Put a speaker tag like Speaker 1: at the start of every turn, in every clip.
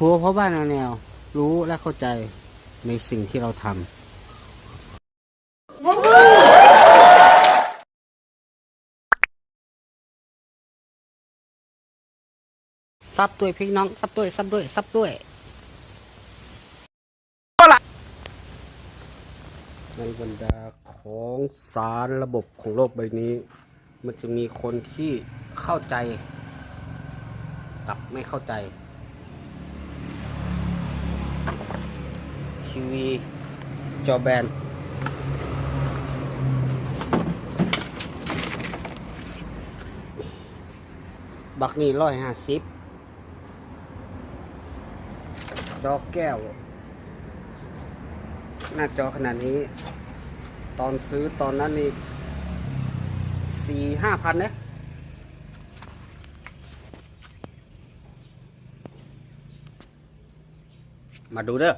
Speaker 1: ครัวพ่อบ้านแนว รู้และเข้าใจในสิ่งที่เราทำซับด้วยพี่น้องซับด้วยซับด้วยซับด้วยในบรรดาของสารระบบของโลกใบนี้ มันจะมีคนที่เข้าใจ กับไม่เข้าใจ ทีวีจอแบนบักนี่ร้อยห้าสิบจอแก้ว หน้าจอขนาดนี้ ตอนซื้อตอนนั้นนี่สี่ห้าพันเนี่ยมาดูเด้อ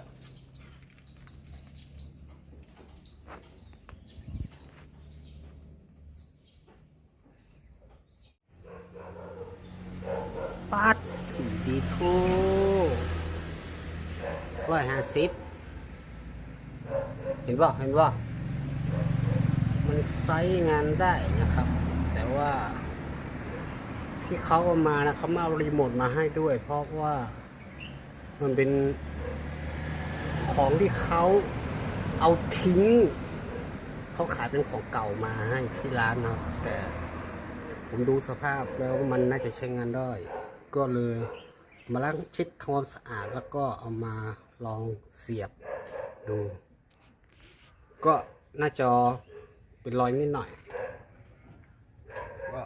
Speaker 1: ปัดสีดีทูร้อยห้าสิบเห็นป่ะเห็นป่ะมันไซส์งานได้นะครับ แต่ว่าที่เขาเอามานะเขามาเอารีโมทมาให้ด้วย เพราะว่ามันเป็นของที่เขาเอาทิ้ง เขาขายเป็นของเก่ามาให้ที่ร้านนะแต่ผมดูสภาพแล้วมันน่าจะใช้งานได้ ก็เลยมาล้างเช็ดทำความสะอาดแล้วก็เอามาลองเสียบดู ก็หน้าจอเป็นรอยนิดหน่อยก็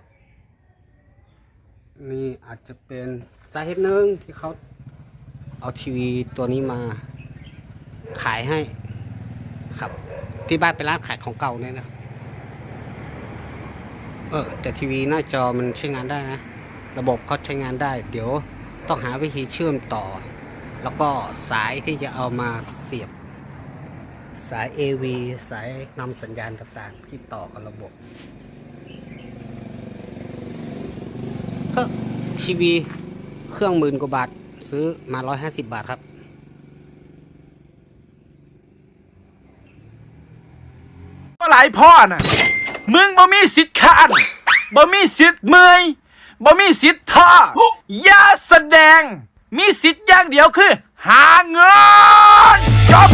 Speaker 1: นี่อาจจะเป็นสาเหตุหนึ่งที่เขาเอาทีวีตัวนี้มาขายให้ครับ ที่บ้านเป็นร้านขายของเก่าเนี่ยนะเออแต่ทีวีหน้าจอมันใช้งานได้นะ ระบบเขาใช้งานได้ เดี๋ยวต้องหาวิธีเชื่อมต่อ แล้วก็สายที่จะเอามาเสียบ สาย AV สายนำสัญญาณต่างๆ ที่ต่อกับระบบเฮ้อทีวีเครื่องหมื่นกว่าบาท ซื้อมา 150 บาทครับ
Speaker 2: ก็หลายพ่อน่ะ มึงบ่มีสิทธิ์ค้านบ่มีสิทธิ์เมอย บ่มีสิทธิ์ท่อย่าแสดง มีสิทธิ์อย่างเดียวคือ หาเงินจบ